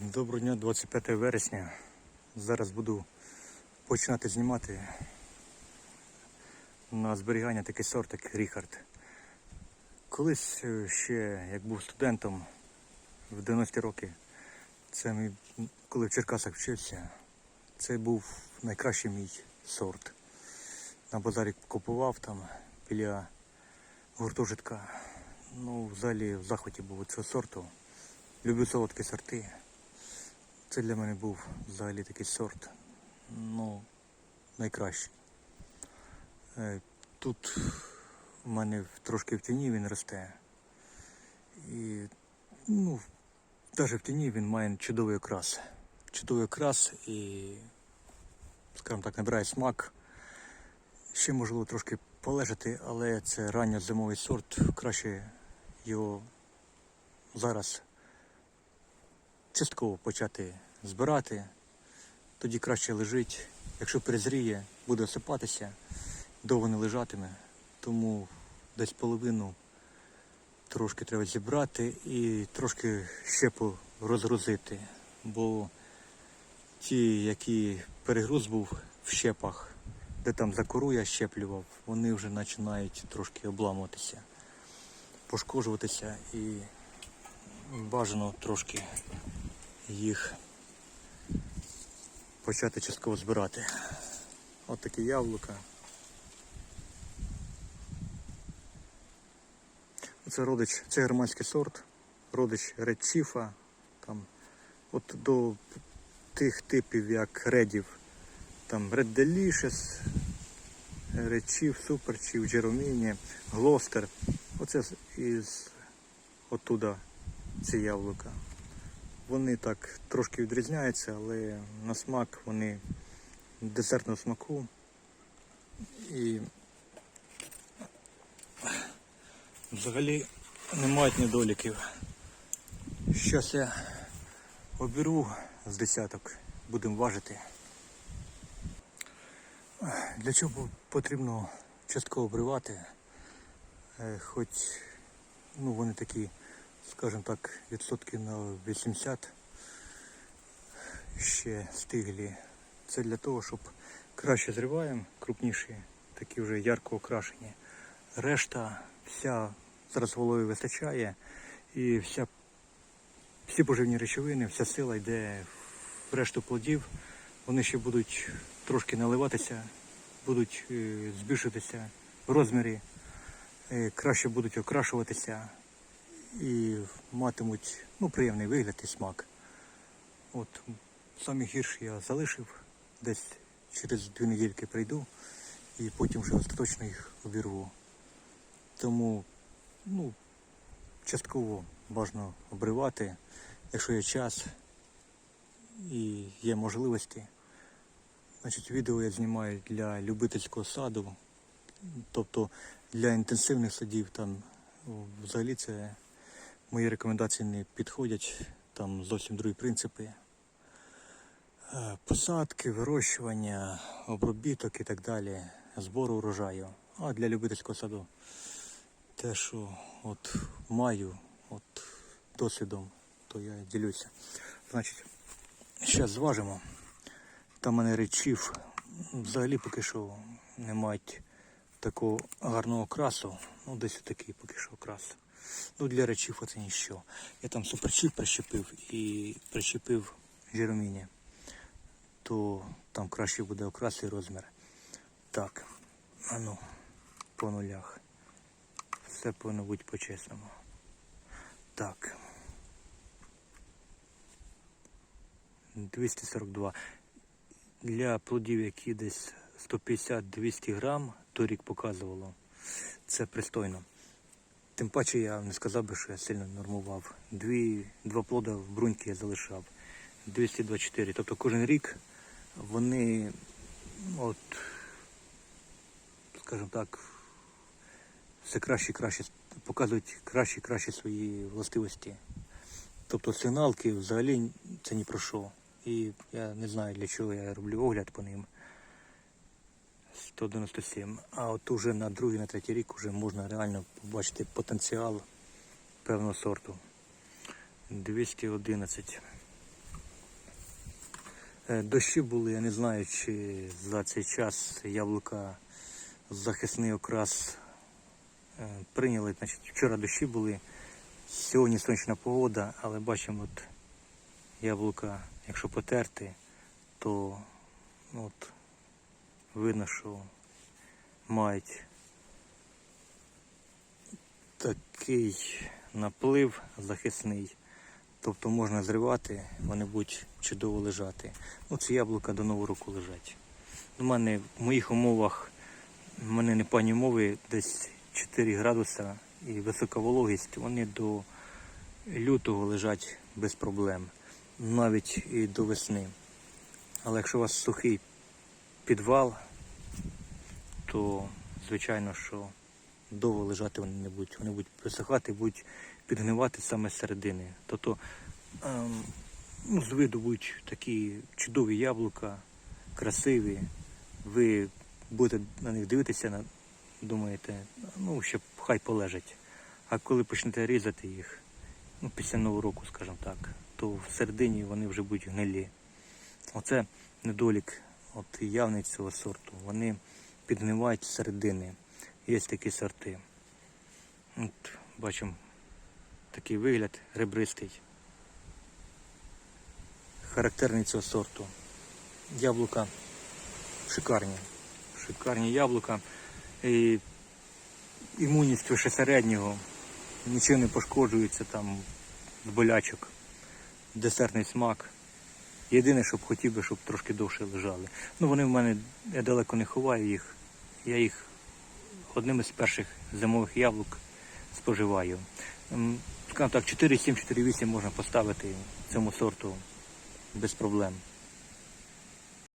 Доброго дня, 25 вересня. Зараз буду починати знімати на зберігання такий сорт, як Ріхард. Колись е, ще, як був студентом в 90-ті роки, це мій, коли в Черкасах вчився, це був найкращий мій сорт. На базарі купував там біля гуртожитка. Ну, взагалі в захваті був цього сорту. Люблю солодкі сорти. Це для мене був взагалі такий сорт. Ну, найкращий. Е, Тут у мене трошки в тіні він росте. І, ну, навіть в тіні він має чудовий окрас. Чудовий окрас і, скажімо так, набирає смак. Ще можливо трошки полежати, але це ранньозимовий сорт. Краще його зараз частково почати збирати, тоді краще лежить. Якщо перезріє, буде осипатися, довго не лежатиме. Тому десь половину трошки треба зібрати і трошки щепу розгрузити. Бо ті, які перегруз був в щепах, де там за кору я щеплював, вони вже починають трошки обламуватися, пошкоджуватися і бажано трошки їх почати частково збирати. От такі яблука. Це родич, це германський сорт, родич редчіфа. Там, от до тих типів, як редів, там Red Delicious, Red Супер Chief, Джероміні, Глостер. Оце із оттуда ці яблука. Вони так трошки відрізняються, але на смак вони десертного смаку. І взагалі не мають недоліків. Щас я оберу з десяток, будемо важити. Для чого потрібно частково обривати, Е, хоч ну, вони такі, скажімо так, відсотків на 80 ще стиглі. Це для того, щоб краще зриваємо, крупніші, такі вже ярко окрашені. Решта вся зараз голови вистачає і вся, всі поживні речовини, вся сила йде в решту плодів. Вони ще будуть трошки наливатися, будуть е, збільшуватися в розмірі, е, краще будуть окрашуватися і матимуть ну, приємний вигляд і смак. От самі гірші я залишив, десь через дві недільки прийду і потім вже остаточно їх обірву. Тому ну, частково бажано обривати, якщо є час і є можливості. Значить, відео я знімаю для любительського саду, тобто для інтенсивних садів там взагалі це мої рекомендації не підходять, там зовсім другі принципи. Е, Посадки, вирощування, обробіток і так далі, збору урожаю. А для любительського саду те, що от маю от досвідом, то я ділюся. Значить, зараз зважимо. Там мене речів взагалі поки що не мають такого гарного красу. Ну, десь такий поки що окрас. Ну, для речів це ніщо. Я там суперчіп прищепив і прищепив жироміні, то там краще буде окрас і розмір. Так, а ну, по нулях. Все повинно бути по-чесному. Так. 242. Для плодів, які десь 150-200 грам, торік показувало, це пристойно. Тим паче я не сказав би, що я сильно нормував. Дві, два плода в бруньки я залишав. 224. Тобто кожен рік вони, от, скажімо так, все краще краще показують краще краще свої властивості. Тобто сигналки взагалі це ні про що. І я не знаю для чого я роблю огляд по ним. 197. А от уже на другий, на третій рік вже можна реально побачити потенціал певного сорту. 211. Е, Дощі були, я не знаю, чи за цей час яблука захисний окрас е, прийняли. Значить, вчора дощі були, сьогодні сонячна погода, але бачимо, от яблука, якщо потерти, то ну, от, видно, що мають такий наплив захисний. Тобто можна зривати, вони будуть чудово лежати. Ну, це яблука до нового року лежать. У мене в моїх умовах, в мене не пані умови, десь 4 градуса і висока вологість, вони до лютого лежать без проблем, навіть і до весни. Але якщо у вас сухий підвал, то звичайно, що довго лежати вони не будуть. Вони будуть висихати, будуть підгнивати саме з середини. Тобто ем, ну, з виду будуть такі чудові яблука, красиві. Ви будете на них дивитися, думаєте, ну, ще хай полежать. А коли почнете різати їх, ну, після Нового року, скажімо так, то всередині вони вже будуть гнилі. Оце недолік от явний цього сорту. Вони підгнивають середини. Є такі сорти. От, бачимо такий вигляд ребристий. Характерний цього сорту. Яблука шикарні. Шикарні яблука. І імунність лише середнього. Нічого не пошкоджується там з болячок. Десертний смак. Єдине, що б хотів би, щоб трошки довше лежали. Ну вони в мене, я далеко не ховаю їх. Я їх одним із перших зимових яблук споживаю. Скажімо так, 4,7, 4,8 можна поставити цьому сорту без проблем.